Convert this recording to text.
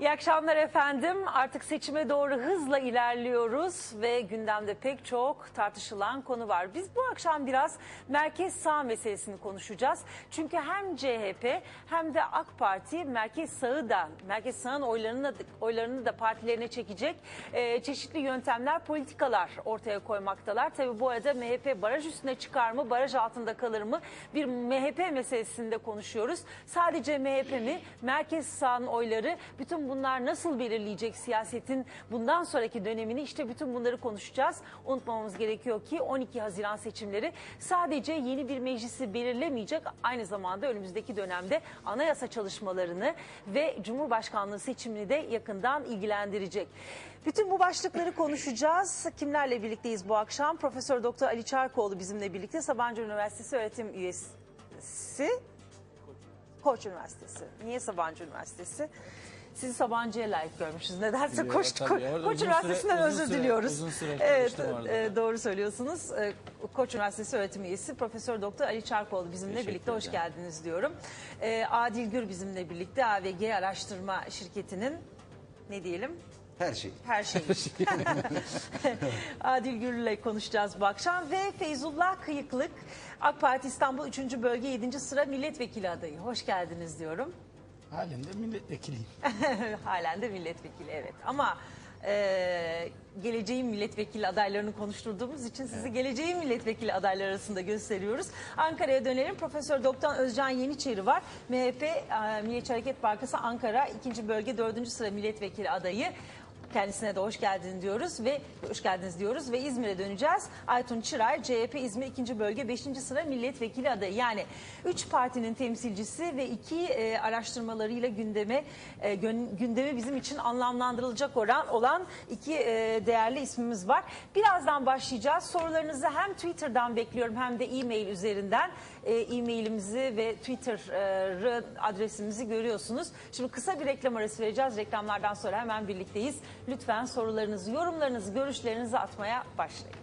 İyi akşamlar efendim. Artık seçime doğru hızla ilerliyoruz ve gündemde pek çok tartışılan konu var. Biz bu akşam biraz merkez sağ meselesini konuşacağız. Çünkü hem CHP hem de AK Parti merkez sağı da merkez sağın oylarını oylarını da partilerine çekecek e, çeşitli yöntemler, politikalar ortaya koymaktalar. Tabii bu arada MHP baraj üstüne çıkar mı, baraj altında kalır mı? Bir MHP meselesinde konuşuyoruz. Sadece MHP mi? Merkez sağın oyları bütün bunlar nasıl belirleyecek siyasetin bundan sonraki dönemini işte bütün bunları konuşacağız. Unutmamamız gerekiyor ki 12 Haziran seçimleri sadece yeni bir meclisi belirlemeyecek aynı zamanda önümüzdeki dönemde anayasa çalışmalarını ve Cumhurbaşkanlığı seçimini de yakından ilgilendirecek. Bütün bu başlıkları konuşacağız. Kimlerle birlikteyiz bu akşam? Profesör Doktor Ali Çarkoğlu bizimle birlikte Sabancı Üniversitesi öğretim üyesi. Koç Üniversitesi. Niye Sabancı Üniversitesi? Sizi Sabancı'ya layık görmüşüz. Nedense Ya, Koç, tabii, Ko- Koç Üniversitesi'nden özür süre- diliyoruz. uzun süre evet, e, doğru söylüyorsunuz. E, Koç Üniversitesi öğretim üyesi Profesör Doktor Ali Çarkoğlu bizimle birlikte. Hoş geldiniz diyorum. E, Adil Gür bizimle birlikte AVG Araştırma Şirketi'nin ne diyelim? Her şey. Her şey. Adil Gür'le konuşacağız bu akşam ve Feyzullah Kıyıklık AK Parti İstanbul 3. Bölge 7. sıra milletvekili adayı. Hoş geldiniz diyorum. Halen de milletvekiliyim. Halen de milletvekili evet ama e, geleceğin milletvekili adaylarını konuşturduğumuz için sizi geleceğin milletvekili adayları arasında gösteriyoruz. Ankara'ya dönelim. Profesör Doktor Özcan Yeniçeri var. MHP e, Milliyetçi Hareket Partisi Ankara 2. Bölge 4. sıra milletvekili adayı. Kendisine de hoş geldin diyoruz ve hoş geldiniz diyoruz ve İzmir'e döneceğiz. Aytun Çıray CHP İzmir 2. bölge 5. sıra milletvekili adayı. Yani 3 partinin temsilcisi ve iki e, araştırmalarıyla gündeme e, gündemi bizim için anlamlandırılacak olan olan iki e, değerli ismimiz var. Birazdan başlayacağız. Sorularınızı hem Twitter'dan bekliyorum hem de e-mail üzerinden. E, e-mailimizi ve Twitter e, adresimizi görüyorsunuz. Şimdi kısa bir reklam arası vereceğiz. Reklamlardan sonra hemen birlikteyiz. Lütfen sorularınızı, yorumlarınızı, görüşlerinizi atmaya başlayın.